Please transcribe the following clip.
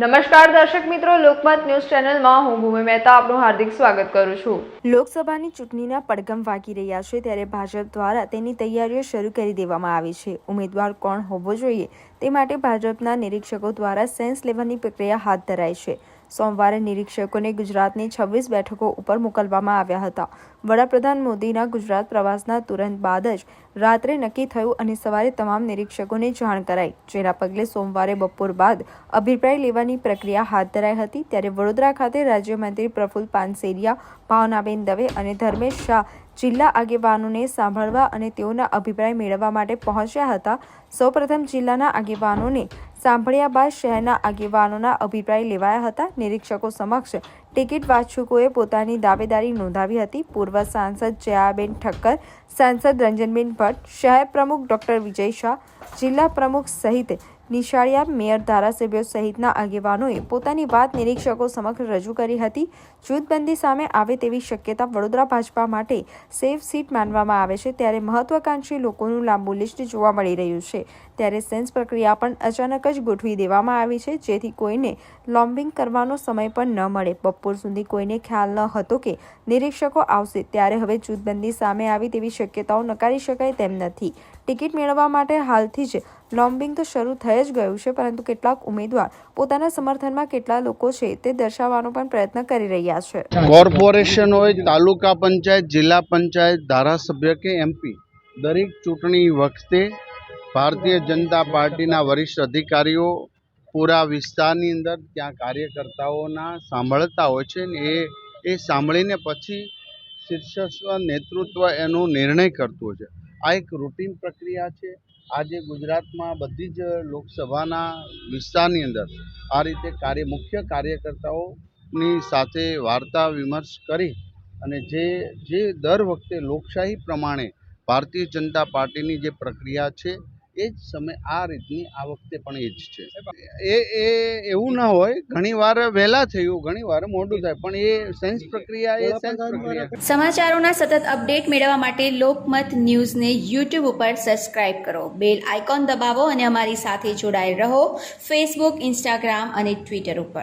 નમસ્કાર દર્શક મિત્રો, લોકમત ન્યૂઝ ચેનલમાં હું ભૂમિ મહેતા આપનું હાર્દિક સ્વાગત કરું છું. લોકસભાની ચૂંટણીના પડઘમ વાગી રહ્યા છે ત્યારે ભાજપ દ્વારા તેની તૈયારીઓ શરૂ કરી દેવામાં આવી છે. ઉમેદવાર કોણ હોવો જોઈએ તે માટે ભાજપના નિરીક્ષકો દ્વારા સેન્સ લેવાની પ્રક્રિયા હાથ ધરાઈ છે. સોમવારે નિરીક્ષકોને ગુજરાતની છવ્વીસ બેઠકો ઉપર મોકલવામાં આવ્યા હતા. વડાપ્રધાન મોદીના ગુજરાત પ્રવાસના તુરંત બાદ જ રાત્રે નક્કી થયું અને સવારે તમામ નિરીક્ષકોને જાણ કરાઈ, જેના પગલે સોમવારે બપોર બાદ અભિપ્રાય લેવાની પ્રક્રિયા હાથ ધરાઈ હતી. ત્યારે વડોદરા ખાતે રાજ્યમંત્રી પ્રફુલ્લ પાનસેરિયા, ભાવનાબેન દવે અને ધર્મેશ શાહ જિલ્લા આગેવાનોને સાંભળવા અને તેઓના અભિપ્રાય મેળવવા માટે પહોંચ્યા હતા. સૌપ્રથમ જિલ્લાના આગેવાનોને સાંભળ્યા બાદ શહેરના આગેવાનોના અભિપ્રાય લેવાયા હતા. નિરીક્ષકો સમક્ષ ટિકિટ વાચુકોએ પોતાની દાવેદારી નોંધાવી હતી. પૂર્વ સાંસદ જયાબેન ઠક્કર, સાંસદ રંજનબેન ભટ્ટ, શહેર પ્રમુખ ડોક્ટર વિજય શાહ, જિલ્લા પ્રમુખ સહિત નિશાળિયા મેયર ધારાસભ્યો સહિતના આગેવાનોએ પોતાની વાત નિરીક્ષકો સમક્ષ રજૂ કરી હતી. જૂથબંધી સામે આવે તેવી શક્યતા વડોદરા ભાજપા માટે સેફ સીટ માનવામાં આવે છે. ત્યારે મહત્વાકાંક્ષી લોકોનું લાંબુ લિસ્ટ જોવા મળી રહ્યું છે. ત્યારે સેન્સ પ્રક્રિયા પણ અચાનક જ ગોઠવી દેવામાં આવી છે, જેથી કોઈને લોમ્બિંગ કરવાનો સમય પણ ન મળે. બપોર સુધી કોઈને ખ્યાલ ન હતો કે નિરીક્ષકો આવશે. ત્યારે હવે જૂથબંધી સામે આવી તેવી શક્યતાઓ નકારી શકાય તેમ નથી. ટિકિટ મેળવવા માટે હાલથી જ લોમ્બિંગ તો શરૂ થઈ જ ગયું છે, પરંતુ કેટલાક ઉમેદવાર પોતાના સમર્થનમાં કેટલા લોકો છે તે દર્શાવવાનો પણ પ્રયત્ન કરી રહ્યા છે. કોર્પોરેશન હોય, તાલુકા પંચાયત, જિલ્લા પંચાયત, ધારાસભ્ય કે એમપી દરેક ચૂંટણી વખતે ભારતીય જનતા પાર્ટીના વરિષ્ઠ અધિકારીઓ પૂરા વિસ્તારની અંદર ત્યાં કાર્યકર્તાઓના સાંભળતા હોય છે ને એ એ સાંભળીને પછી શીર્ષસ્વ નેતૃત્વ એનો નિર્ણય કરતું છે. આ એક રૂટીન પ્રક્રિયા છે. આજે ગુજરાતમાં બધી જ લોકસભાના વિસ્તારની અંદર આ રીતે કાર્ય, મુખ્ય કાર્યકર્તાઓની સાથે વાર્તા વિમર્શ કરી અને જે જે દર વખતે લોકશાહી પ્રમાણે ભારતીય જનતા પાર્ટીની જે પ્રક્રિયા છે એ જ સમય આ રીતની આ વખતે પણ એ જ છે. એ એ એવું ના હોય ઘણીવાર વહેલા થયું ઘણીવાર મોડું થાય પણ એ સેન્સ પ્રક્રિયા એ સેન્સ પ્રક્રિયા. સમાચારોના સતત અપડેટ મેળવવા માટે લોકમત ન્યૂઝને યુટ્યુબ ઉપર સબસ્ક્રાઇબ કરો. બેલ આઇકોન દબાવો અને અમારી સાથે જોડાયેલ રહો. ફેસબુક ઇન્સ્ટાગ્રામ અને ટ્વિટર ઉપર.